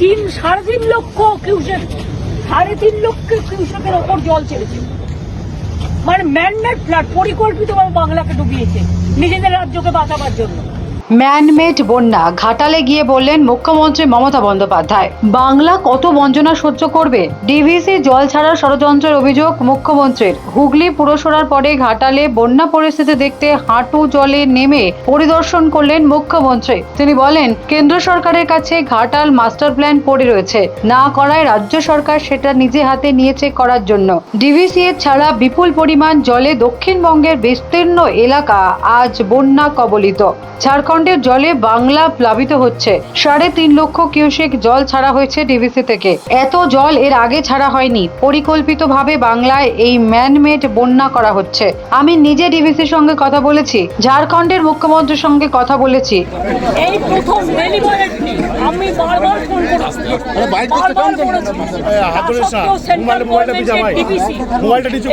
তিন, সাড়ে তিন লক্ষ কিউসেক সাড়ে তিন লক্ষ কিউসেকের ওপর জল ছেড়েছে। মানে ম্যানমেড ফ্ল্যাট পরিকল্পিতভাবে বাংলাকে ডুবিয়েছে, নিজেদের রাজ্যকে বাঁচাবার জন্য। ম্যানমেড বন্যা ঘাটালে গিয়ে বললেন মুখ্যমন্ত্রী মমতা বন্দ্যোপাধ্যায়। বাংলা কত বঞ্চনা সহ্য করবে? ডিভিসি জল ছাড়ার ষড়যন্ত্রের অভিযোগ মুখ্যমন্ত্রীর। হুগলি পুরসরার পরে ঘাটালে বন্যা পরিস্থিতি দেখতে হাঁটু জলে নেমে পরিদর্শন করলেন মুখ্যমন্ত্রী। তিনি বলেন, কেন্দ্র সরকারের কাছে ঘাটাল মাস্টার প্ল্যান পড়ে রয়েছে। না করায় রাজ্য সরকার সেটা নিজে হাতে নিয়েছে করার জন্য। ডিভিসি ছাড়া বিপুল পরিমাণ জলে দক্ষিণবঙ্গের বিস্তীর্ণ এলাকা আজ বন্যা কবলিত। ঝাড়খণ্ডের জলে বাংলা প্লাবিত হচ্ছে। সাড়ে তিন লক্ষ কিউসেক জল ছাড়া হয়েছে ডিভিসি থেকে। এত জল এর আগে ছাড়া হয়নি। পরিকল্পিতভাবে বাংলায় এই ম্যানমেড বন্যা করা হচ্ছে। আমি নিজে ডিভিসির সঙ্গে কথা বলেছি। ঝাড়খণ্ডের মুখ্যমন্ত্রীর সঙ্গে কথা বলেছি। এই প্রথম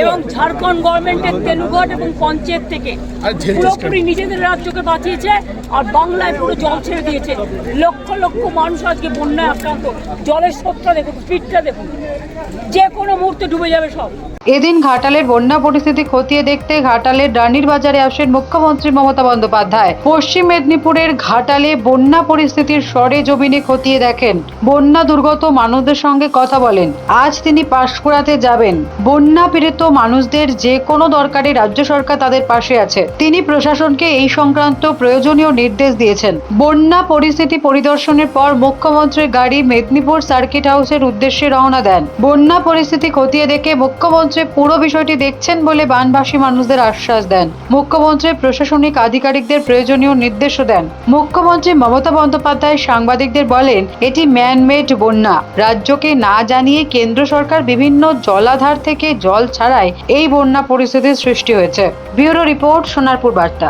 এবং ঝাড়খণ্ড গভর্নমেন্টের তেলুগট এবং পঞ্চায়েত থেকে। পুরোপুরি নিজেদের রাজ্যকে বাঁচিয়েছে আর বাংলায় পুরো জল ছেড়ে দিয়েছে। লক্ষ লক্ষ মানুষ আজকে বন্যায় আক্রান্ত। জলের স্রোতটা দেখুন স্পিডটা দেখুন। যে কোনো মুহূর্তে ডুবে যাবে সব। এদিন ঘাটালের বন্যা পরিস্থিতি খতিয়ে দেখতে ঘাটালের রানীর বাজারে আসেন মুখ্যমন্ত্রী মমতা বন্দ্যোপাধ্যায়। পশ্চিম মেদিনীপুরের ঘাটালে বন্যা পরিস্থিতির সরে জমিনে খতিয়ে দেখেন। বন্যা দুর্গত মানুষদের সঙ্গে কথা বলেন। আজ তিনি পাঁশকুড়াতে যাবেন। বন্যা পীড়িত মানুষদের যে কোনো দরকারে রাজ্য সরকার তাদের পাশে আছে। তিনি প্রশাসনকে এই সংক্রান্ত প্রয়োজনীয় নির্দেশ দিয়েছেন। বন্যা পরিস্থিতি পরিদর্শনের পর মুখ্যমন্ত্রীর গাড়ি মেদিনীপুর সার্কিট হাউসের উদ্দেশ্যে রওনা দেন। বন্যা পরিস্থিতি খতিয়ে দেখে মুখ্যমন্ত্রী পুরো বিষয়টি দেখছেন বলে বানবাসী মানুষদের আশ্বাস দেন। মুখ্যমন্ত্রী প্রশাসনিক আধিকারিকদের প্রয়োজনীয় নির্দেশও দেন। মুখ্যমন্ত্রী মমতা বন্দ্যোপাধ্যায় সাংবাদিকদের বলেন, এটি ম্যানমেড বন্যা। রাজ্যকে না জানিয়ে কেন্দ্র সরকার বিভিন্ন জলাধার থেকে জল ছাড়ায় এই বন্যা পরিস্থিতির সৃষ্টি হয়েছে। ব্যুরো রিপোর্ট, সোনারপুর বার্তা।